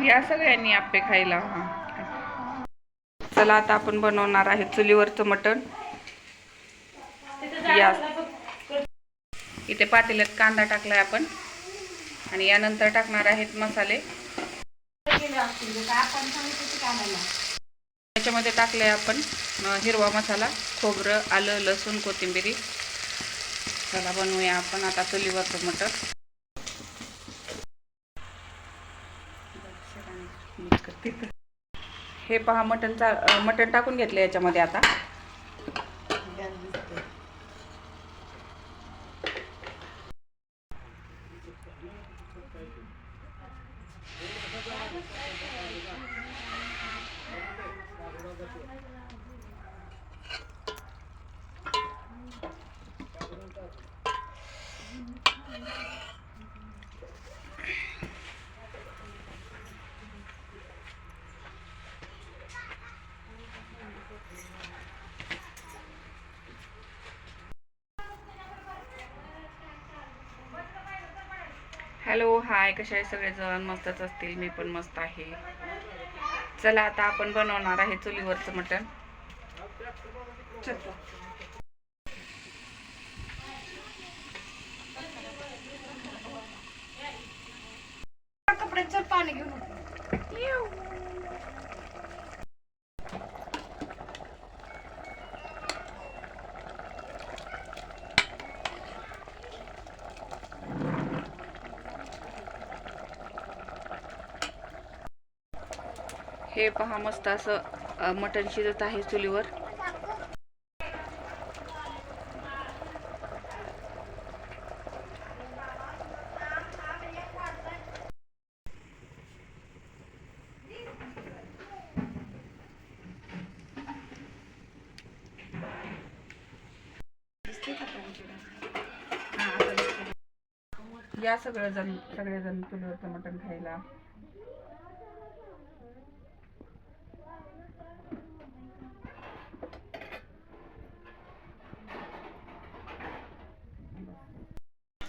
या सगळ्यांनी आपे खायला हा. चला आता आपण बनवणार आहे चुलीवरचं मटण. या. इथे पातेल्यात कांदा टाकलाय आपण. आणि यानंतर टाकणार आहेत मसाले. त्याच्यामध्ये टाकले आपण हिरवा मसाला खोबरं आलं लसूण कोथिंबिरी. चला बनवूया आपण आता चुलीवरचं मटण. हे पहा मटणचा चा मटण टाकून घेतलं याच्यामध्ये आता. हॅलो हाय कशा आहे सगळेजण? मस्तच असतील मी पण मस्त आहे. चला आता आपण बनवणार आहे चुलीवरचं मटण. कपड्यांचं पाणी घेऊन. हे पहा मस्त असं मटण शिजत आहे चुलीवर. या सगळं जण सगळेजण चुलीवरचं मटण खायला.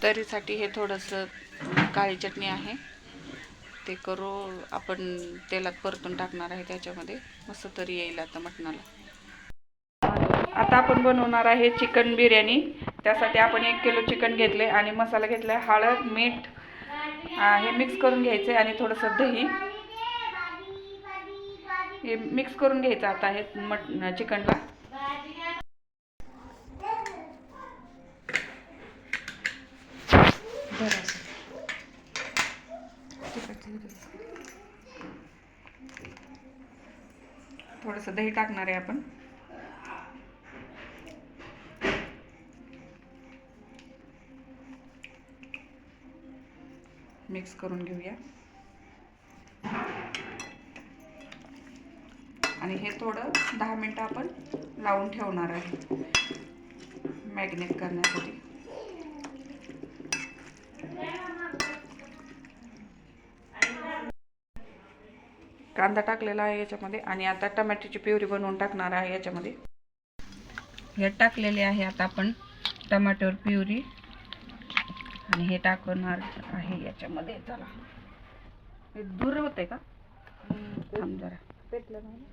तरीसाठी हे थोडंसं काळी चटणी आहे. ते करू आपण तेलात परतून टाकणार आहे त्याच्यामध्ये. मस्त तरी येईल आता मटणाला. आता आपण बनवणार आहे चिकन बिर्याणी. त्यासाठी आपण एक किलो चिकन घेतले आणि मसाला घेतला आहे हळद मीठ हे मिक्स करून घ्यायचे आणि थोडंसं दही. हे मिक्स करून घ्यायचं आता हे मट चिकनला. थोडंसं दही टाकणार आहे आपण. मिक्स करून घेऊया. आणि हे थोडं दहा मिनटं आपण लावून ठेवणार आहे. मॅग्नेट करण्यासाठी. कांदा टाकलेला आहे याच्यामध्ये आणि आता टमॅटोची प्युरी बनवून टाकणार आहे याच्यामध्ये. हे टाकलेले आहे आता आपण टमाटोर प्युरी. आणि हे टाकणार आहे याच्यामध्ये चला. हे दूर होते का? थांब जरा. पेटलं नाही. ना?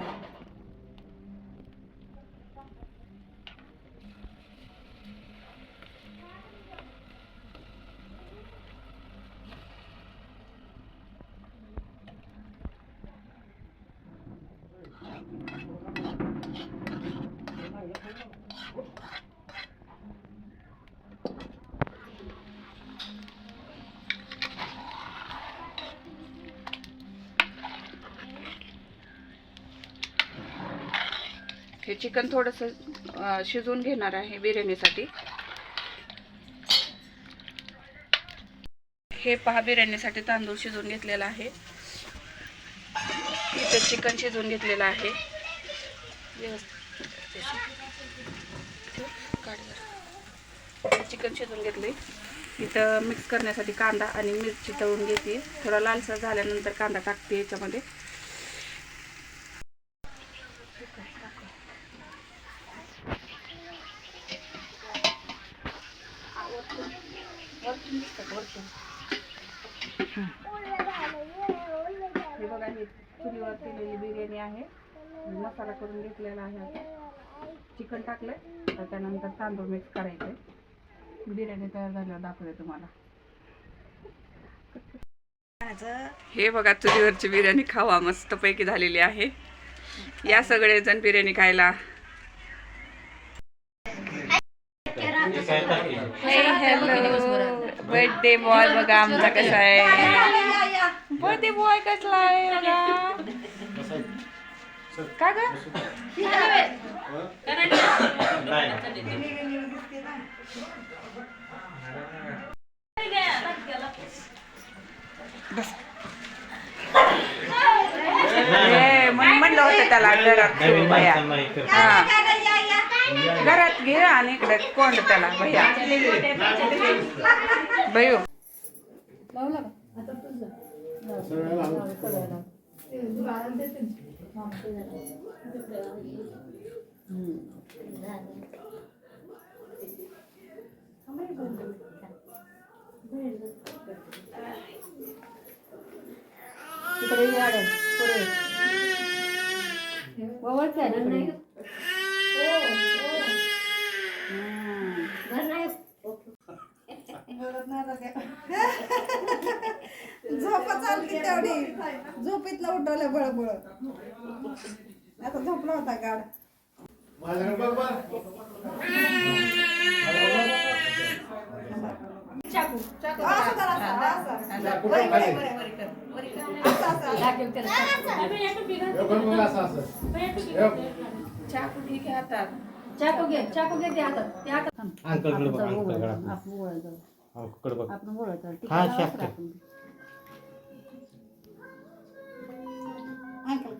हं, चिकन थोडंसं शिजवून घेणार आहे बिर्याणीसाठी. हे पहा बिर्याणीसाठी तांदूळ शिजवून घेतलेला आहे. इथं चिकन शिजवून घेतलेलं आहे. चिकन शिजवून घेतले इथं मिक्स करण्यासाठी कांदा आणि मिरची तळून घेते. थोडा लालसर झाल्यानंतर कांदा टाकते याच्यामध्ये हे बघा ही चुलीवर केलेली बिर्याणी आहे मसाला करून घेतलेला आहे आता. चिकन टाकलंय तर त्यानंतर तांदूळ मिक्स करायचे बिर्याणी तयार झाल्यावर दाखवते तुम्हाला. हे बघा चुलीवरची बिर्याणी खावा. मस्तपैकी झालेली आहे. या सगळेजण बिर्याणी खायला. हॅलो बर्थडे बॉय बघा आमचा कसा आहे? बर्थडे बॉय कसला आहे बघा का ग? म्हणलं होतं त्याला घरात भैया हा. घरात घे आणि इकडे कोंड त्याला भैया भैयो झोप चालली तेवढी. झोपीतलं उठवलं बळबळ. आता झोपला होता गाड चाकू चाकू असं असं, असं. वरी, वरी, वरी, वरी कर, वरी कर. असं, असं. चाकू ठीक आहे हातात चाकू घे चाकू घे ते हातात ते हातात अंकलकडे बघ अंकलकडे आपण अंकलकडे बघ आपण आपण अंकल